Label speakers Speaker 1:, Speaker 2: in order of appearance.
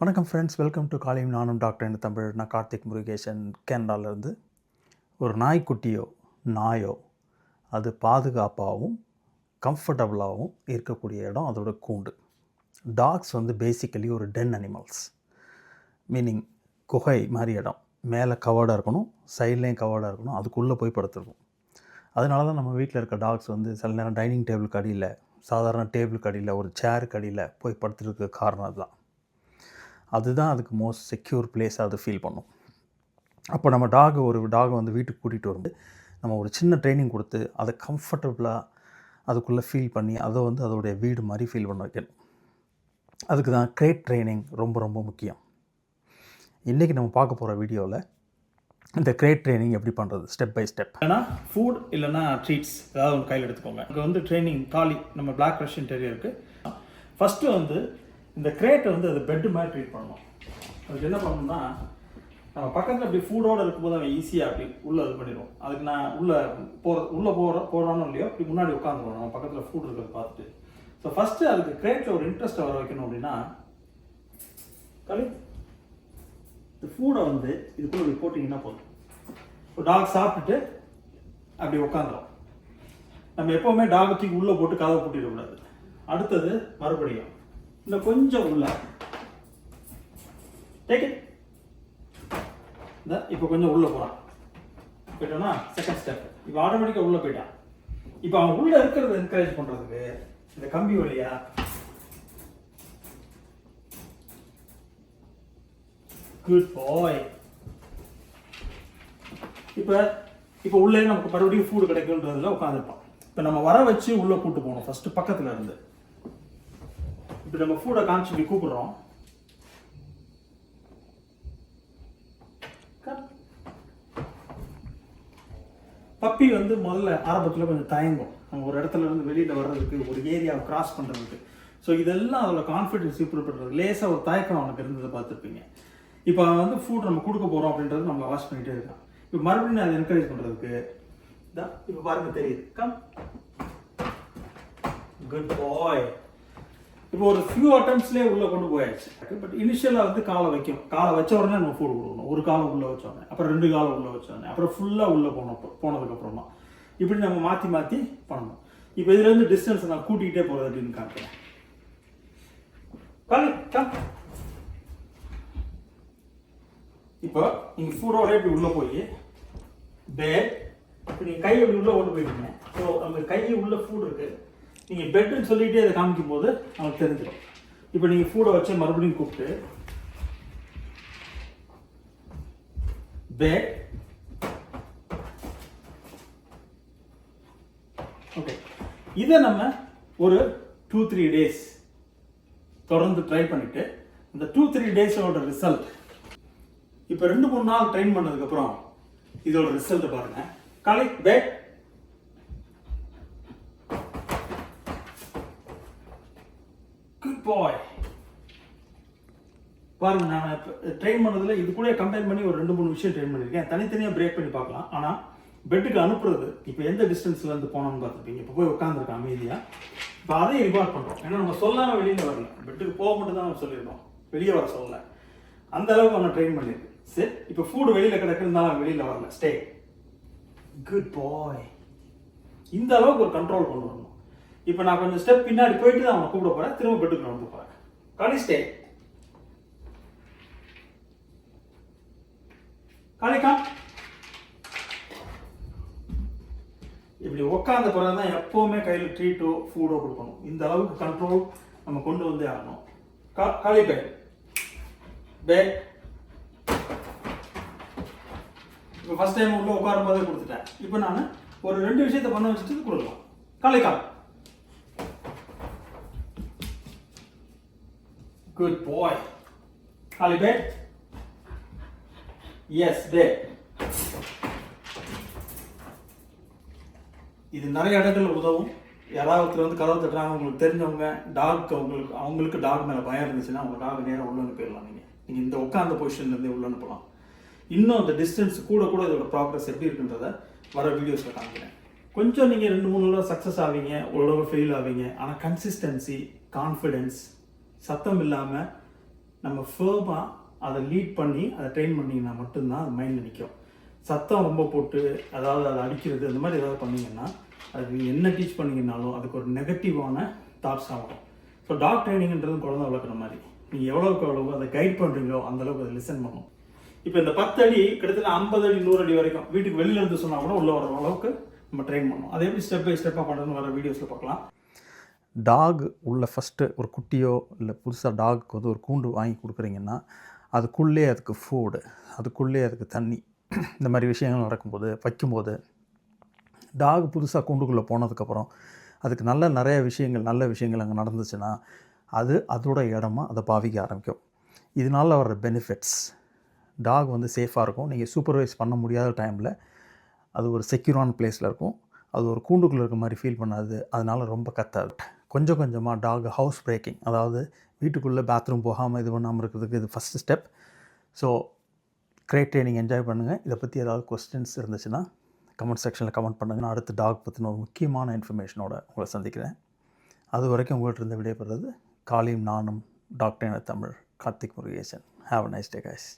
Speaker 1: வணக்கம் friends welcome to காலையும் நானும் டாக்டர் என்று தமிழ். நான் கார்த்திக் முருகேசன் கேனடாலேருந்து ஒரு நாய்க்குட்டியோ நாயோ அது பாதுகாப்பாகவும் கம்ஃபர்டபுளாகவும் இருக்கக்கூடிய இடம் அதோட கூண்டு. டாக்ஸ் வந்து பேசிக்கலி ஒரு டென் அனிமல்ஸ் மீனிங் குகை மாதிரி இடம். மேலே கவர்டாக இருக்கணும் சைட்லேயும் கவர்டாக இருக்கணும் அதுக்குள்ளே போய் படுத்துருக்கும் அதனால தான் நம்ம வீட்டில் இருக்க டாக்ஸ் வந்து சில நேரம் டைனிங் டேபிளுக்கு அடியில் சாதாரண டேபிளுக்கு அடியில் ஒரு சேருக்கு அடியில் போய் படுத்துருக்கு காரணம் அதுதான். அதுதான் அதுக்கு மோஸ்ட் செக்யூர் பிளேஸாக அது ஃபீல் பண்ணும். அப்போ நம்ம டாக் ஒரு டாகை வந்து வீட்டுக்கு கூட்டிகிட்டு வரும்போது நம்ம ஒரு சின்ன ட்ரைனிங் கொடுத்து அதை கம்ஃபர்டபுளாக அதுக்குள்ளே ஃபீல் பண்ணி அதை வந்து அதோடைய வீடு மாதிரி ஃபீல் பண்ண வைக்கணும். அதுக்கு தான் கிரேட் ட்ரைனிங் ரொம்ப ரொம்ப முக்கியம். இன்றைக்கி நம்ம பார்க்க போகிற வீடியோவில் இந்த கிரேட் ட்ரைனிங் எப்படி பண்ணுறது ஸ்டெப் பை ஸ்டெப்
Speaker 2: ஏன்னா ஃபுட் இல்லைன்னா ட்ரீட்ஸ் ஏதாவது ஒன்று கையில் எடுத்துக்கோங்க. இங்கே வந்து ட்ரைனிங் காலி நம்ம பிளாக் ரஷ்யன் டெரியருக்கு ஃபஸ்ட்டு வந்து இந்த கிரேட்டை வந்து அது பெட்டு மாதிரி ட்ரீட் பண்ணணும் அதுக்கு என்ன பண்ணணும்னா நம்ம பக்கத்தில் அப்படி ஃபுட்டோடு இருக்கும்போது அவன் ஈஸியாக அப்படி உள்ளே இது பண்ணிடுவோம் அதுக்கு நான் உள்ளே போகிற உள்ளே போகிற போகிறானோ இல்லையோ இப்படி முன்னாடி உட்காந்துருவோம் நம்ம பக்கத்தில் ஃபுட் இருக்கிறத பார்த்துட்டு. ஸோ ஃபஸ்ட்டு அதுக்கு கிரேட்டில் ஒரு இன்ட்ரெஸ்ட்டை வர வைக்கணும் அப்படின்னா களி. இந்த ஃபூடை வந்து இதுக்குள்ள இப்படி போட்டிங்கன்னா போதும். ஒரு டாக் சாப்பிட்டுட்டு அப்படி உட்காந்துரும் நம்ம எப்போவுமே டாக் உள்ளே போட்டு கதவை பூட்டிடக்கூடாது. அடுத்தது மறுபடியும். இந்த கொஞ்சம் உள்ள. டேக் இந்த இப்போ கொஞ்சம் உள்ளே போகிறான் போயிட்டோம்னா செகண்ட் ஸ்டெப் இப்போ ஆட்டோமேட்டிக்காக உள்ளே போயிட்டான். இப்போ அவன் உள்ளே இருக்கிறத என்கரேஜ் பண்ணுறதுக்கு இந்த கம்பி வழியா குட் பாய் இப்போ இப்போ உள்ளே நமக்கு மறுபடியும் ஃபுட் கிடைக்குன்றதுல உட்காந்துருப்பான் இப்போ நம்ம வர வச்சு உள்ளே கூட்டு போகணும் ஃபஸ்ட்டு பக்கத்துல இருந்து. இப்போ நம்ம ஃபுட்டை காமிச்சு இப்படி கூப்பிடுறோம். பப்பி வந்து முதல்ல ஆரம்பத்தில் கொஞ்சம் தயங்கும். நம்ம ஒரு இடத்துல இருந்து வெளியில் வர்றதுக்கு ஒரு ஏரியாவை கிராஸ் பண்ணுறதுக்கு ஸோ இதெல்லாம் அதோட கான்ஃபிடன்ஸ் இம்ப்ரூவ் பண்ணுறது லேசாக ஒரு தயக்கம் அவனுக்கு இருந்ததை பார்த்துருப்பீங்க. இப்போ அவன் வந்து ஃபுட் நம்ம கொடுக்க போகிறோம் அப்படின்றது நம்ம வாஷ் பண்ணிகிட்டே இருக்கான். இப்போ மறுபடியும் அதை என்கரேஜ் பண்ணுறதுக்கு இதான் இப்போ பாருங்க தெரியுது. கம் குட் பாய் இப்போ ஒரு ஃபியூ அட்டம்ஸ்லேயே உள்ளே கொண்டு போயாச்சு. பட் இனிஷியலாக வந்து காலை வைக்கும் காலை வச்ச உடனே நம்ம ஃபுட் கொடுக்கணும். ஒரு காலை உள்ளே வச்சோடனே அப்புறம் ரெண்டு காலை உள்ளே வச்ச உடனே. அப்புறம் ஃபுல்லாக உள்ளே போனோம் போனதுக்கப்புறமா இப்படி நம்ம மாற்றி மாற்றி பண்ணணும். இப்போ இதுலேருந்து டிஸ்டன்ஸ் நான் கூட்டிகிட்டே போகிறது அப்படின்னு காட்டுறேன். இப்போ நீங்கள் ஃபுட்டோட இப்படி உள்ளே போய் பெட் இப்போ நீங்கள் கை அப்படி உள்ளே கொண்டு போயிருக்கீங்க ஸோ அந்த கை உள்ள ஃபுட் இருக்குது நீங்கள் பெட்டுன்னு சொல்லிகிட்டே அதை காமிக்கும் போது அவங்களுக்கு தெரிஞ்சிடும். இப்போ நீங்கள் ஃபூடை வச்சு மறுபடியும் கூப்பிட்டு பெட் ஓகே இதை நம்ம ஒரு டூ த்ரீ டேஸ் தொடர்ந்து ட்ரை பண்ணிட்டு இந்த டூ த்ரீ டேஸோட ரிசல்ட் இப்போ ரெண்டு மூணு நாள் ட்ரெயின் பண்ணதுக்கப்புறம் இதோட ரிசல்ட் பாருங்கள் காலை பேட் குட் பாய் பாருங்க நான் ட்ரெயின் பண்ணதில் இது கூட கம்பேர் பண்ணி ஒரு ரெண்டு மூணு விஷயம் ட்ரெயின் பண்ணியிருக்கேன் தனித்தனியாக பிரேக் பண்ணி பார்க்கலாம். ஆனால் பெட்டுக்கு அனுப்புறது இப்போ எந்த டிஸ்டன்ஸ்ல இருந்து போனோம்னு பார்த்துருப்பீங்க. இப்போ போய் உட்காந்துருக்கேன் அமைதியாக இப்போ அதையும் ரிவார்ட் பண்ணுறோம் ஏன்னா நம்ம சொல்லாமல் வெளியில் வரல. பெட்டுக்கு போக மட்டும் தான் நம்ம சொல்லியிருக்கோம். வெளியே வர சொல்லலை. அந்த அளவுக்கு அவனை ட்ரெயின் பண்ணியிருக்கு சரி இப்போ ஃபுட் வெளியில் கிடக்குறதுனால வெளியில் வரல. ஸ்டே குட் பாய் இந்த அளவுக்கு ஒரு கண்ட்ரோல் கொண்டு வரணும். இப்போ நான் கொஞ்சம் ஸ்டெப் பின்னாடி போயிட்டு தான் அவனை கூப்பிட போகிறேன் திரும்ப பெட்டுக்கு நடந்து போகிறேன் காலி ஸ்டே காலிக்கா. இப்படி உட்காந்த பிறகு தான் எப்போவுமே கையில் ட்ரீட்டோ ஃபூடோ கொடுக்கணும். இந்த அளவுக்கு கண்ட்ரோல் நம்ம கொண்டு வந்தே ஆகணும். கா காலி பே பே இப்போ ஃபஸ்ட் டைம் உள்ள உட்காரும் போதே கொடுத்துட்டேன். இப்போ நான் ஒரு ரெண்டு விஷயத்தை பண்ண வச்சுட்டு கொடுக்கலாம். காலை குட் பாய் காலி பே எஸ் டே இது நிறைய இடங்கள்ல உதவும். யாராவது ஒருத்தர் வந்து கதவு தட்டுறாங்க உங்களுக்கு தெரிஞ்சவங்க டாக் அவங்களுக்கு அவங்களுக்கு டாக் மேலே பயம் இருந்துச்சுன்னா அவங்க டாக் நேராக உள்ள அனுப்பிடலாம் நீங்கள் நீங்கள் இந்த உட்காந்த பொசிஷன்லேருந்து உள்ள அனுப்பலாம். இன்னும் அந்த டிஸ்டன்ஸ் கூட கூட இதோட ப்ராக்ரஸ் எப்படி இருக்குன்றத வர வீடியோஸில் காமிக்கிறேன். கொஞ்சம் நீங்கள் ரெண்டு மூணு தடவை சக்ஸஸ் ஆவீங்க ஒரு தடவை ஃபெயில் ஆவீங்க. ஆனால் கன்சிஸ்டன்சி கான்ஃபிடென்ஸ் சத்தம் இல்லாமல் நம்ம ஃபேமாக அதை லீட் பண்ணி அதை ட்ரெயின் பண்ணிங்கன்னா மட்டும்தான் அது மைண்டில் நிற்கும் சத்தம் ரொம்ப போட்டு அதாவது அதை அடிக்கிறது அந்த மாதிரி ஏதாவது பண்ணிங்கன்னா அது நீங்கள் என்ன டீச் பண்ணீங்கன்னாலும் அதுக்கு ஒரு நெகட்டிவான தாட்ஸ் ஆகும் ஸோ டாக் ட்ரைனிங்ன்றது குழந்தை வளர்க்குற மாதிரி. நீங்கள் எவ்வளோக்கு எவ்வளோ அதை கைட் பண்ணுறீங்களோ அந்தளவுக்கு அதை லிசன் பண்ணும். இப்போ இந்த பத்து அடி கிட்டத்தட்ட ஐம்பது அடி நூறு அடி வரைக்கும் வீட்டுக்கு வெளியில இருந்து சொன்னால் கூட உள்ள வர அளவுக்கு நம்ம ட்ரெயின் பண்ணணும் அதை எப்படி ஸ்டெப் பை ஸ்டெப்பாக பண்ணுறதுன்னு வர வீடியோஸில் பார்க்கலாம்.
Speaker 1: டாக் உள்ள ஃபஸ்ட்டு ஒரு குட்டியோ இல்லை புதுசாக டாகுக்கு வந்து ஒரு கூண்டு வாங்கி கொடுக்குறீங்கன்னா அதுக்குள்ளே அதுக்கு ஃபுட்டு அதுக்குள்ளே அதுக்கு தண்ணி. இந்த மாதிரி விஷயங்கள் நடக்கும்போது வைக்கும்போது டாக் புதுசாக கூண்டுக்குள்ளே போனதுக்கப்புறம் அதுக்கு நல்ல நிறைய விஷயங்கள் நல்ல விஷயங்கள் அங்கே நடந்துச்சுன்னா அது அதோட இடமா அதை பாவிக்க ஆரம்பிக்கும். இதனால் வர்ற பெனிஃபிட்ஸ் டாக் வந்து சேஃபாக இருக்கும். நீங்கள் சூப்பர்வைஸ் பண்ண முடியாத டைமில் அது ஒரு செக்யூரான பிளேஸில் இருக்கும். அது ஒரு கூண்டுக்குள்ளே இருக்க மாதிரி ஃபீல் பண்ணாது. அதனால் ரொம்ப கத்தாது. கொஞ்சம் கொஞ்சமாக டாக் ஹவுஸ் பிரேக்கிங் அதாவது வீட்டுக்குள்ளே பாத்ரூம் போகாமல் இது பண்ணாமல் இருக்கிறதுக்கு இது first step so great training enjoy பண்ணுங்கள் இதை பற்றி ஏதாவது கொஸ்டின்ஸ் இருந்துச்சுன்னா கமெண்ட் செக்ஷனில் கமெண்ட் பண்ணுங்கள் நான் அடுத்து டாக் பற்றின ஒரு முக்கியமான இன்ஃபர்மேஷனோட உங்களை சந்திக்கிறேன். அது வரைக்கும் உங்கள்கிட்ட இருந்து விடைபெறுறது காலியும் நானும் doctor Tamil Karthik Murugesan. Have a nice day guys